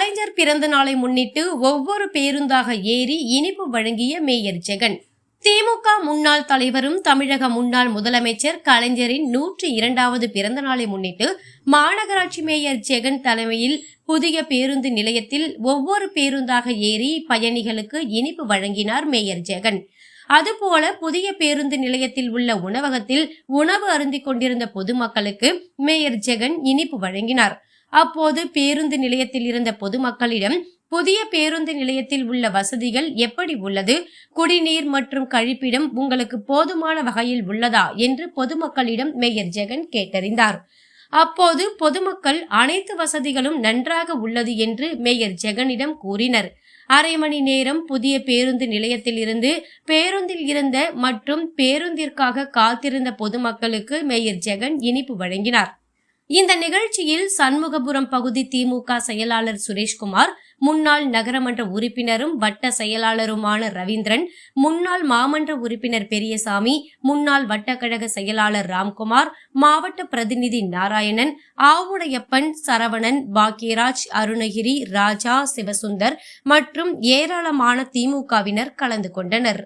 கலைஞர் பிறந்த நாளை முன்னிட்டு ஒவ்வொரு பேருந்தாக ஏறி இனிப்பு வழங்கிய மேயர் ஜெகன். திமுக முன்னாள் தலைவரும் தமிழக முன்னாள் முதலமைச்சர் கலைஞரின் நூற்றி இரண்டாவது பிறந்த நாளை முன்னிட்டு மாநகராட்சி மேயர் ஜெகன் தலைமையில் புதிய பேருந்து நிலையத்தில் ஒவ்வொரு பேருந்தாக ஏறி பயணிகளுக்கு இனிப்பு வழங்கினார் மேயர் ஜெகன். அதுபோல புதிய பேருந்து நிலையத்தில் உள்ள உணவகத்தில் உணவு அருந்திக் கொண்டிருந்த பொதுமக்களுக்கு மேயர் ஜெகன் இனிப்பு வழங்கினார். அப்போது பேருந்து நிலையத்தில் இருந்த பொதுமக்களிடம் புதிய பேருந்து நிலையத்தில் உள்ள வசதிகள் எப்படி உள்ளது? குடிநீர் மற்றும் கழிப்பிடம் உங்களுக்கு போதுமான வகையில் உள்ளதா? என்று பொதுமக்களிடம் மேயர் ஜெகன் கேட்டறிந்தார். அப்போது பொதுமக்கள் அனைத்து வசதிகளும் நன்றாக உள்ளது என்று மேயர் ஜெகனிடம் கூறினர். அரை மணி நேரம் புதிய பேருந்து நிலையத்தில் இருந்து பேருந்தில் இருந்த மற்றும் பேருந்திற்காக காத்திருந்த பொதுமக்களுக்கு மேயர் ஜெகன் இனிப்பு வழங்கினார். இந்த நிகழ்ச்சியில் சண்முகபுரம் பகுதி திமுக செயலாளர் சுரேஷ்குமார் முன்னாள் நகரமன்ற உறுப்பினரும் வட்ட செயலாளருமான ரவீந்திரன் முன்னாள் மாமன்ற உறுப்பினர் பெரியசாமி முன்னாள் வட்டக்கழக செயலாளர் ராம்குமார் மாவட்ட பிரதிநிதி நாராயணன் ஆவுடையப்பன் சரவணன் பாக்கியராஜ் அருணகிரி ராஜா சிவசுந்தர் மற்றும் ஏராளமான திமுகவினர் கலந்து கொண்டனர்.